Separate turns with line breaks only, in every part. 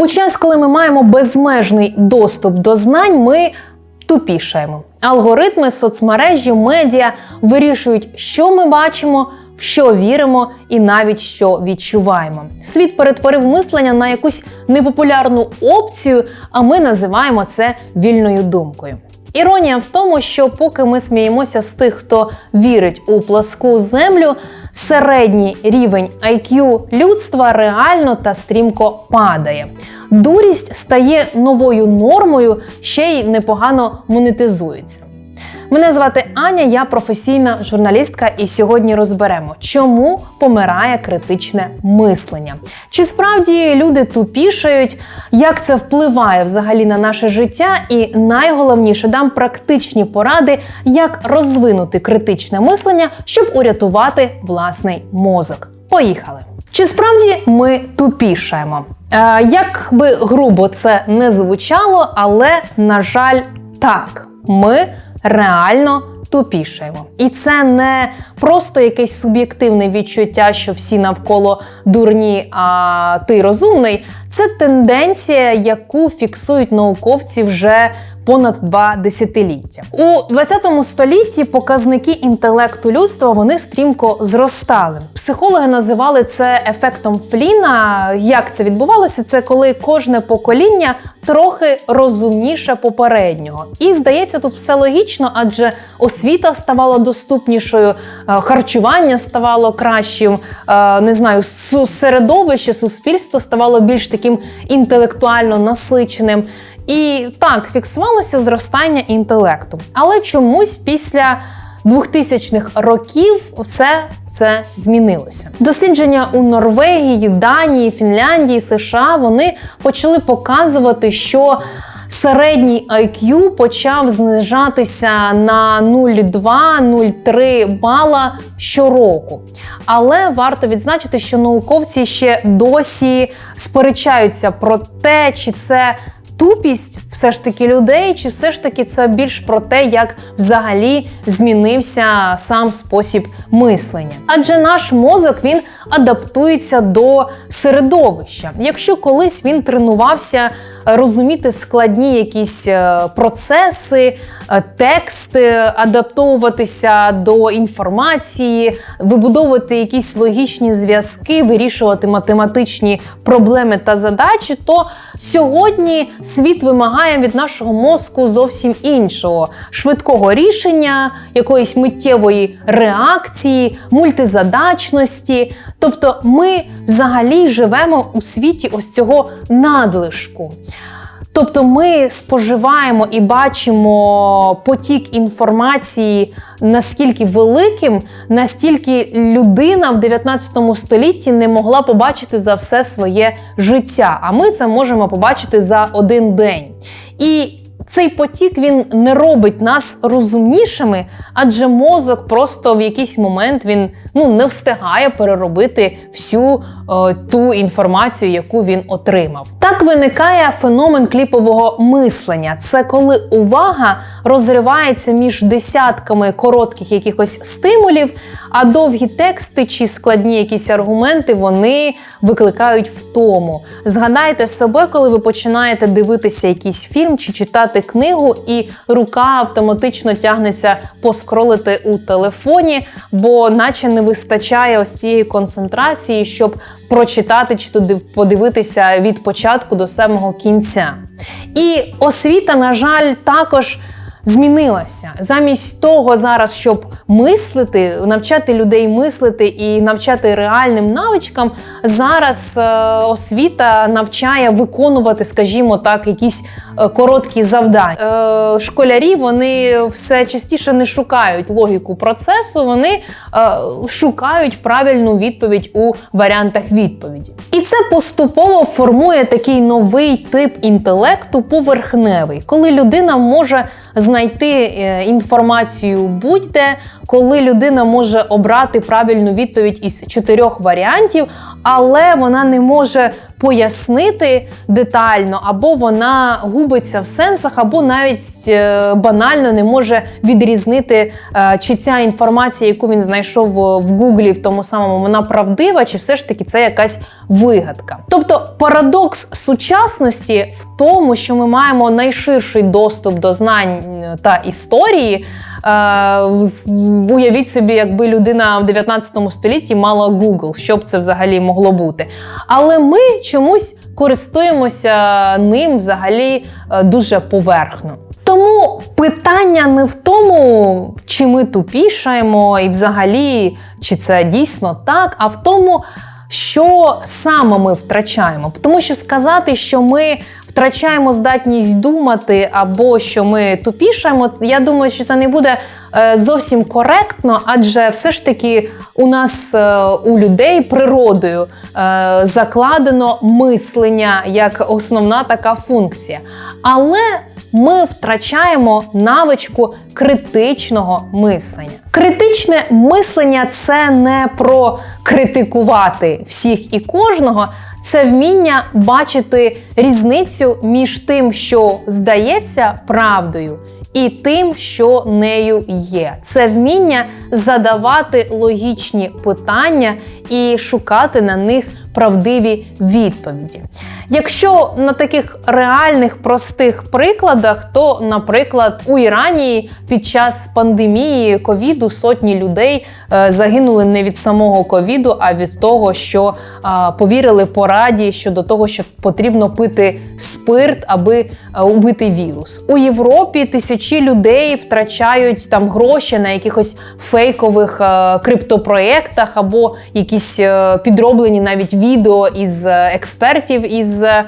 У час, коли ми маємо безмежний доступ до знань, ми тупішаємо. Алгоритми, соцмережі, медіа вирішують, що ми бачимо, в що віримо і навіть що відчуваємо. Світ перетворив мислення на якусь непопулярну опцію, а ми називаємо це вільною думкою. Іронія в тому, що поки ми сміємося з тих, хто вірить у пласку землю, середній рівень IQ людства реально та стрімко падає. Дурість стає новою нормою, ще й непогано монетизується. Мене звати Аня, я професійна журналістка, і сьогодні розберемо, чому помирає критичне мислення. Чи справді люди тупішають, як це впливає взагалі на наше життя, і найголовніше дам практичні поради, як розвинути критичне мислення, щоб урятувати власний мозок. Поїхали! Чи справді ми тупішаємо? Е, як би грубо це не звучало, але на жаль, так, ми реально тупішаємо. І це не просто якесь суб'єктивне відчуття, що всі навколо дурні, а ти розумний. Це тенденція, яку фіксують науковці вже понад два десятиліття. У 20 столітті показники інтелекту людства вони стрімко зростали. Психологи називали це ефектом Фліна. Як це відбувалося? Це коли кожне покоління трохи розумніше попереднього. І здається, тут все логічно, адже освіта ставала доступнішою, е, харчування ставало кращим. е, Не знаю, середовище, суспільство ставало більш таким інтелектуально насиченим. І так, фіксувалося зростання інтелекту. Але чомусь після 2000-х років все це змінилося. Дослідження у Норвегії, Данії, Фінляндії, США вони почали показувати, що середній IQ почав знижатися на 0,2-0,3 бала щороку. Але варто відзначити, що науковці ще досі сперечаються про те, чи це тупість все ж таки людей, чи все ж таки це більш про те, як взагалі змінився сам спосіб мислення? Адже наш мозок він адаптується до середовища. Якщо колись він тренувався е, розуміти складні якісь е, процеси, е, тексти, адаптовуватися до інформації, вибудовувати якісь логічні зв'язки, вирішувати математичні проблеми та задачі, то сьогодні світ вимагає від нашого мозку зовсім іншого швидкого рішення, якоїсь миттєвої реакції, мультизадачності. Тобто, ми взагалі живемо у світі ось цього надлишку. Тобто ми споживаємо і бачимо потік інформації наскільки великим, настільки людина в 19 столітті не могла побачити за все своє життя. А ми це можемо побачити за один день. І цей потік він не робить нас розумнішими, адже мозок просто в якийсь момент він ну не встигає переробити всю е, ту інформацію, яку він отримав. Так виникає феномен кліпового мислення. Це коли увага розривається між десятками коротких якихось стимулів, а довгі тексти чи складні якісь аргументи вони викликають втому. Згадайте себе, коли ви починаєте дивитися якийсь фільм чи читати книгу, і рука автоматично тягнеться поскролити у телефоні, бо наче не вистачає ось цієї концентрації, щоб прочитати чи туди подивитися від початку до самого кінця. І освіта, на жаль, також. Змінилася замість того зараз, щоб мислити, навчати людей мислити і навчати реальним навичкам. Зараз е, освіта навчає виконувати, скажімо так, якісь е, короткі завдання. Е, школярі вони все частіше не шукають логіку процесу, вони шукають правильну відповідь у варіантах відповіді. І це поступово формує такий новий тип інтелекту поверхневий, коли людина може знайти знайти е, інформацію будь-де, коли людина може обрати правильну відповідь із чотирьох варіантів, але вона не може пояснити детально, або вона губиться в сенсах, або навіть е, банально не може відрізнити, е, чи ця інформація, яку він знайшов в Гуглі, в тому самому, вона правдива, чи все ж таки це якась вигадка. Тобто парадокс сучасності в тому, що ми маємо найширший доступ до знань та історії. Е, Уявіть собі, якби людина в 19 столітті мала Google, що б це взагалі могло бути. Але ми чомусь користуємося ним взагалі е, дуже поверхно. Тому питання не в тому, чи ми тупішаємо, і взагалі, чи це дійсно так, а в тому, що саме ми втрачаємо. Тому що сказати, що ми втрачаємо здатність думати, або що ми тупішаємо, я думаю, що це не буде е, зовсім коректно, адже все ж таки у нас е, у людей природою е, закладено мислення як основна така функція. Але ми втрачаємо навичку критичного мислення. Критичне мислення це не про критикувати всіх і кожного, це вміння бачити різницю між тим, що здається правдою, і тим, що нею є. Це вміння задавати логічні питання і шукати на них правдиві відповіді. Якщо на таких реальних простих прикладах, то, наприклад, у Ірані під час пандемії ковіду сотні людей е, загинули не від самого ковіду, а від того, що повірили пораді щодо того, що потрібно пити спирт, аби е, убити вірус. У Європі тисячі людей втрачають там гроші на якихось фейкових е, криптопроєктах або якісь підроблені навіть відео із е, експертів із е,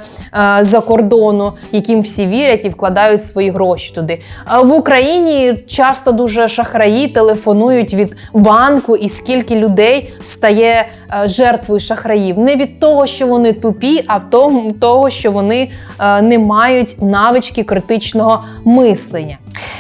за кордону, яким всі вірять і вкладають свої гроші туди. А в Україні часто дуже шахраї телефонують від банку, і скільки людей стає е, жертвою шахраїв. Не від того, що вони тупі, а в того, що вони е, не мають навички критичного мислення.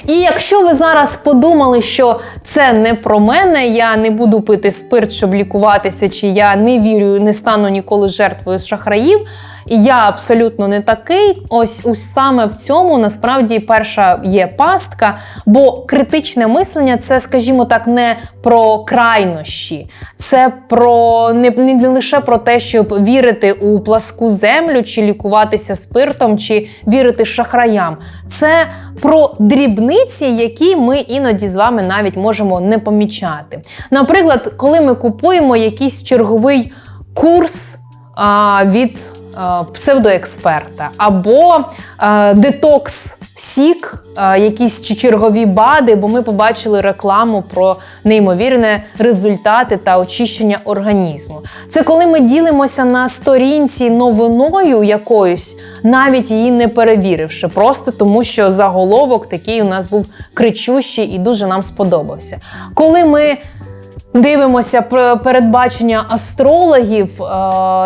І якщо ви зараз подумали, що це не про мене, я не буду пити спирт, щоб лікуватися, чи я не вірю, не стану ніколи жертвою шахраїв. І я абсолютно не такий. Ось ось саме в цьому насправді перша є пастка, бо критичне мислення це, скажімо так, не про крайнощі, це про не, не лише про те, щоб вірити у пласку землю, чи лікуватися спиртом, чи вірити шахраям. Це про дрібниці, які ми іноді з вами навіть можемо не помічати. Наприклад, коли ми купуємо якийсь черговий курс а, від а, псевдоексперта або а, детокс сік, а, якісь чергові БАДи, бо ми побачили рекламу про неймовірні результати та очищення організму. Це коли ми ділимося на сторінці новиною якоюсь, навіть її не перевіривши, просто тому що заголовок такий у нас був кричущий і дуже нам сподобався. Коли ми Дивимося передбачення астрологів, е,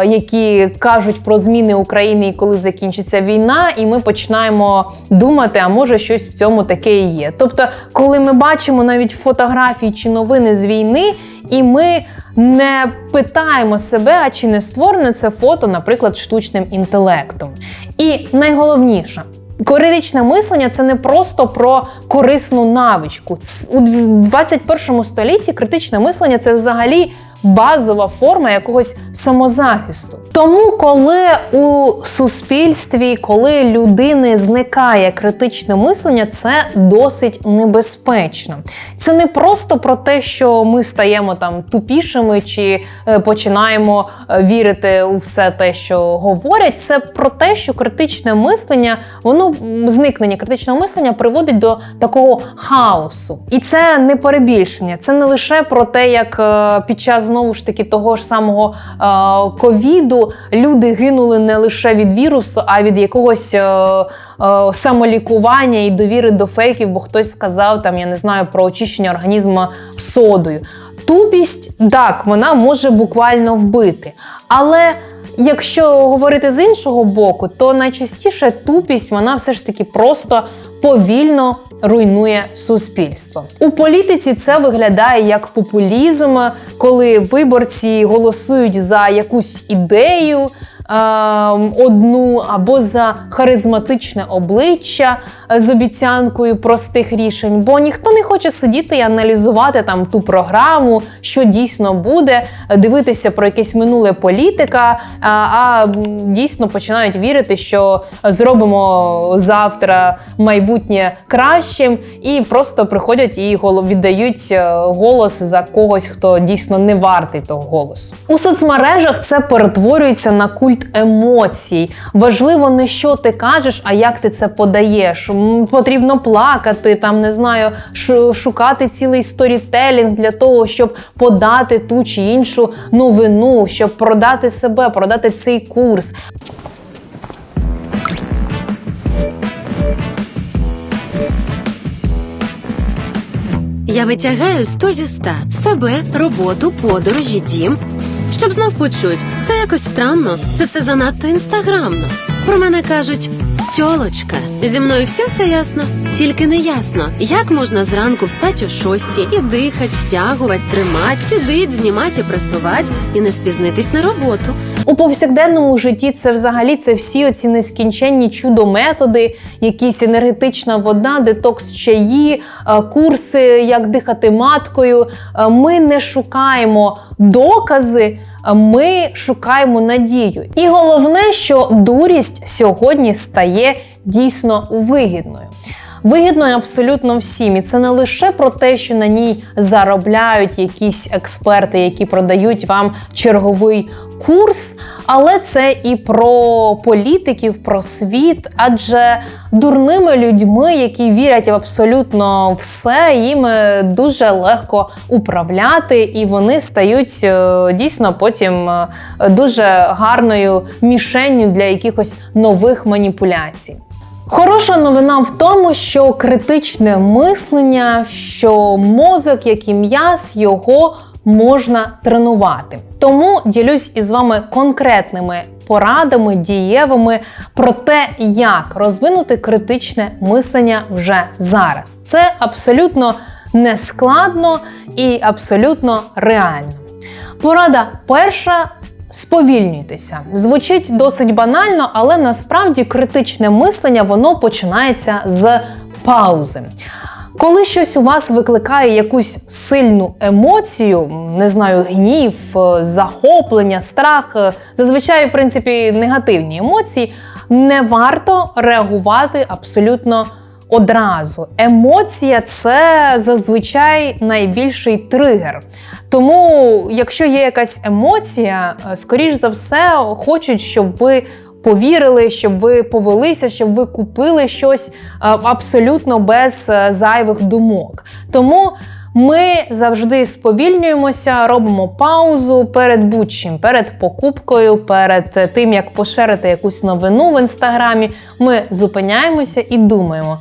які кажуть про зміни України і коли закінчиться війна, і ми починаємо думати, а може щось в цьому таке і є. Тобто, коли ми бачимо навіть фотографії чи новини з війни, і ми не питаємо себе, а чи не створене це фото, наприклад, штучним інтелектом. І найголовніше. Критичне мислення це не просто про корисну навичку. У 21 столітті критичне мислення це взагалі базова форма якогось самозахисту. Тому, коли у суспільстві, коли людини зникає критичне мислення, це досить небезпечно. Це не просто про те, що ми стаємо там тупішими чи е, починаємо е, вірити у все те, що говорять. Це про те, що критичне мислення, воно зникнення критичного мислення приводить до такого хаосу. І це не перебільшення. Це не лише про те, як е, під час знову ж таки того ж самого е, ковіду люди гинули не лише від вірусу, а від якогось е, е, самолікування і довіри до фейків, бо хтось сказав там, я не знаю, про очищення організму содою. Тупість, так, вона може буквально вбити. Але Якщо говорити з іншого боку, то найчастіше тупість вона все ж таки просто повільно руйнує суспільство. У політиці це виглядає як популізм, коли виборці голосують за якусь ідею. Е, Одну або за харизматичне обличчя е, з обіцянкою простих рішень, бо ніхто не хоче сидіти і аналізувати там ту програму, що дійсно буде, е, дивитися про якесь минуле політика, а, а дійсно починають вірити, що зробимо завтра майбутнє кращим, і просто приходять і віддають е, голос за когось, хто дійсно не вартий того голосу. У соцмережах це перетворюється на культ емоцій. Важливо не що ти кажеш, а як ти це подаєш. Потрібно плакати, там не знаю, шукати цілий сторітелінг для того, щоб подати ту чи іншу новину, щоб продати себе, продати цей курс.
Я витягаю 100 зі 100. себе, роботу, подорожі, дім. Щоб знов почуть, це якось странно, це все занадто інстаграмно. Про мене кажуть тьолочка. Зі мною всім все ясно, тільки не ясно, як можна зранку встати о шостій і дихать, втягувати, тримати, сидить, знімати і пресувати, і не спізнитись на роботу.
У повсякденному житті це взагалі це всі оці нескінченні чудо-методи, якісь енергетична вода, детокс чаї, е, курси, як дихати маткою. Е, Ми не шукаємо докази, е, ми шукаємо надію. І головне, що дурість сьогодні стає дійсно вигідною. Вигідно абсолютно всім, і це не лише про те, що на ній заробляють якісь експерти, які продають вам черговий курс, але це і про політиків, про світ. Адже дурними людьми, які вірять в абсолютно все, їм е, дуже легко управляти, і вони стають е, дійсно потім е, дуже гарною мішенню для якихось нових маніпуляцій. Хороша новина в тому, що критичне мислення, що мозок, як і м'яз, його можна тренувати. Тому ділюсь із вами конкретними порадами дієвими про те, як розвинути критичне мислення вже зараз. Це абсолютно нескладно і абсолютно реально. Порада перша. Сповільнюйтеся. Звучить досить банально, але насправді критичне мислення воно починається з паузи. Коли щось у вас викликає якусь сильну емоцію, не знаю, гнів, е, захоплення, страх, е, зазвичай, в принципі, негативні емоції, не варто реагувати абсолютно одразу. Емоція це зазвичай найбільший тригер. Тому, якщо є якась емоція, е, скоріш за все, хочуть, щоб ви повірили, щоб ви повелися, щоб ви купили щось е, абсолютно без е, зайвих думок. Тому ми завжди сповільнюємося, робимо паузу перед будь-чим, перед покупкою, перед е, тим, як поширити якусь новину в інстаграмі. Ми зупиняємося і думаємо.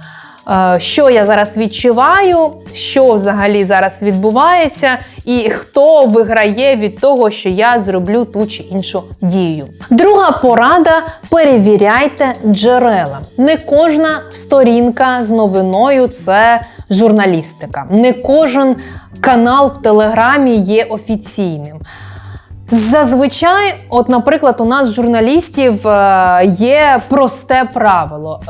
Е, Що я зараз відчуваю, що взагалі зараз відбувається, і хто виграє від того, що я зроблю ту чи іншу дію. Друга порада: перевіряйте джерела. Не кожна сторінка з новиною це журналістика. Не кожен канал в Телеграмі є офіційним. Зазвичай, от, наприклад, у нас журналістів е, є просте правило. Е,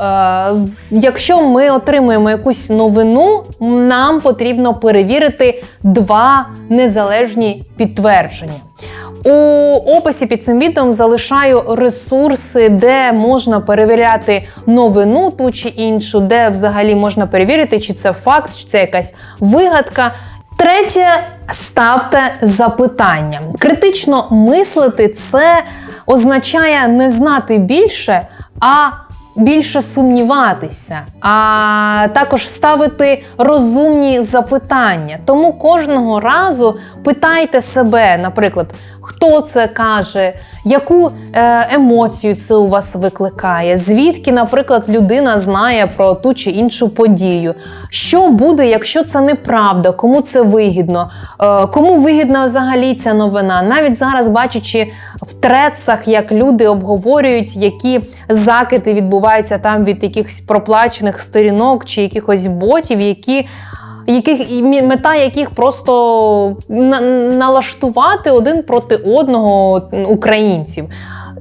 якщо ми отримуємо якусь новину, нам потрібно перевірити два незалежні підтвердження. У описі під цим відео залишаю ресурси, де можна перевіряти новину ту чи іншу, де взагалі можна перевірити, чи це факт, чи це якась вигадка. Третє, ставте запитання. Критично мислити це означає не знати більше, а більше сумніватися, а також ставити розумні запитання. Тому кожного разу питайте себе, наприклад, хто це каже, яку е, емоцію це у вас викликає, звідки, наприклад, людина знає про ту чи іншу подію. Що буде, якщо це неправда, кому це вигідно, е, кому вигідна взагалі ця новина. Навіть зараз, бачачи в трецах, як люди обговорюють, які закиди відбуваються там від якихось проплачених сторінок чи якихось ботів, які яких мета яких просто на, налаштувати один проти одного українців.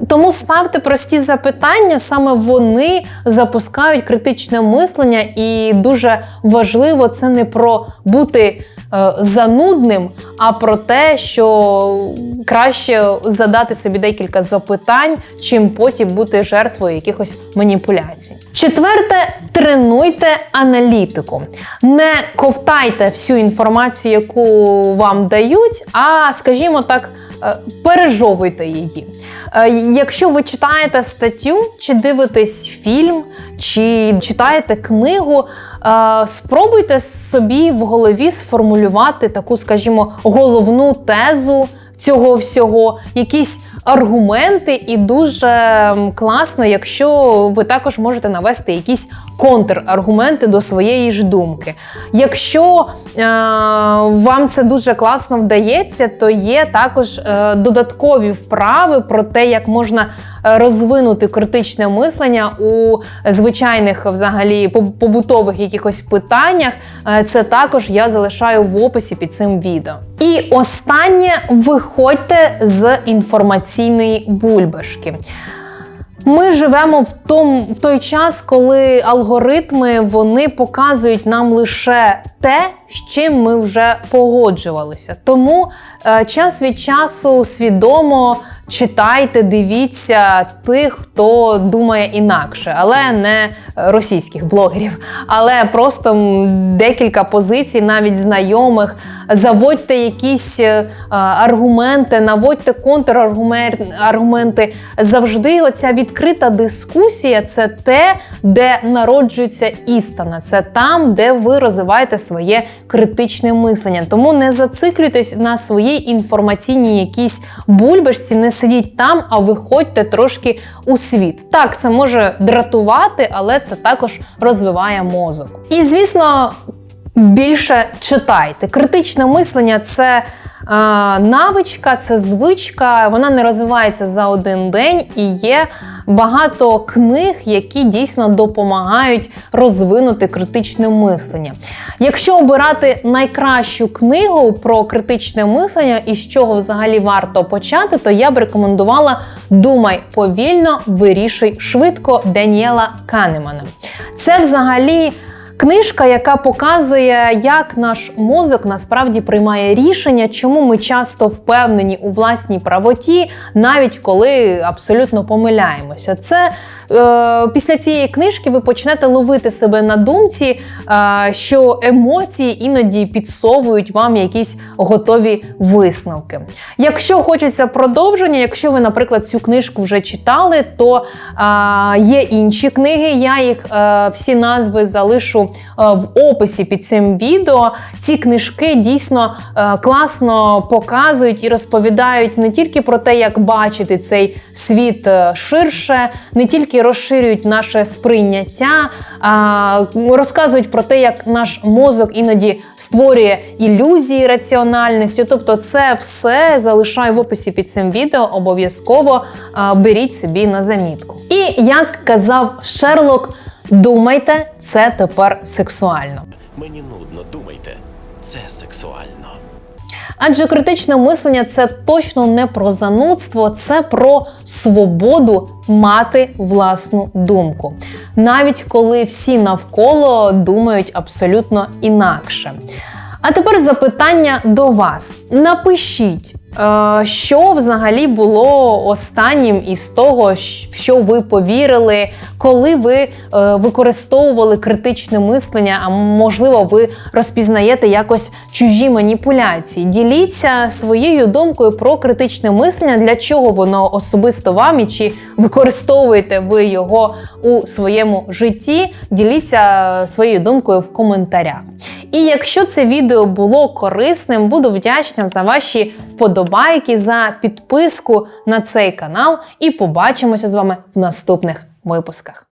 Тому ставте прості запитання, саме вони запускають критичне мислення, і дуже важливо це не про бути е, занудним, а про те, що краще задати собі декілька запитань, чим потім бути жертвою якихось маніпуляцій. Четверте, тренуйте аналітику. Не ковтайте всю інформацію, яку вам дають, а скажімо так, е, пережовуйте її. Е, Якщо ви читаєте статтю, чи дивитесь фільм, чи читаєте книгу, е, спробуйте собі в голові сформулювати таку, скажімо, головну тезу цього всього, якісь аргументи, і дуже класно, якщо ви також можете навести якісь контраргументи до своєї ж думки. Якщо е, вам це дуже класно вдається, то є також е, додаткові вправи про те, як можна е, розвинути критичне мислення у звичайних взагалі побутових якихось питаннях. Е, Це також я залишаю в описі під цим відео. І останнє виходьте з інформаційної бульбашки. Ми живемо в том, в той час, коли алгоритми вони показують нам лише те, з чим ми вже погоджувалися. Тому е, час від часу свідомо читайте, дивіться тих, хто думає інакше, але не російських блогерів, але просто декілька позицій, навіть знайомих. Заводьте якісь е, аргументи, наводьте контраргументи. Завжди оця відкрита дискусія це те, де народжується істина. Це там, де ви розвиваєте своє критичне мислення. Тому не зациклюйтесь на своїй інформаційній якійсь бульбашці, не сидіть там, а виходьте трошки у світ. Так, це може дратувати, але це також розвиває мозок. І звісно. Більше читайте. Критичне мислення це е, навичка, це звичка. Вона не розвивається за один день, і є багато книг, які дійсно допомагають розвинути критичне мислення. Якщо обирати найкращу книгу про критичне мислення і з чого взагалі варто почати, то я б рекомендувала Думай повільно, вирішуй швидко Даніела Канемана. Це взагалі. Книжка, яка показує, як наш мозок насправді приймає рішення, чому ми часто впевнені у власній правоті, навіть коли абсолютно помиляємося. Це е, після цієї книжки ви почнете ловити себе на думці, е, що емоції іноді підсовують вам якісь готові висновки. Якщо хочеться продовження, якщо ви, наприклад, цю книжку вже читали, то е, є інші книги. Я їх е, всі назви залишу е, в описі під цим відео. Ці книжки дійсно е, класно показують і розповідають не тільки про те, як бачити цей світ е, ширше, не тільки розширюють наше сприйняття, розказують про те, як наш мозок іноді створює ілюзії раціональності. Тобто, це все залишаю в описі під цим відео. Обов'язково беріть собі на замітку. І як казав Шерлок, думайте, це тепер сексуально.
Мені нудно, думайте. Це сексуально.
Адже критичне мислення це точно не про занудство, це про свободу мати власну думку, навіть коли всі навколо думають абсолютно інакше. А тепер запитання до вас: напишіть, Що взагалі було останнім із того, в що ви повірили, коли ви е, використовували критичне мислення, а можливо, ви розпізнаєте якось чужі маніпуляції? Діліться своєю думкою про критичне мислення, для чого воно особисто вам і чи використовуєте ви його у своєму житті? Діліться своєю думкою в коментарях. І якщо це відео було корисним, буду вдячна за ваші вподобайки, за підписку на цей канал і побачимося з вами в наступних випусках.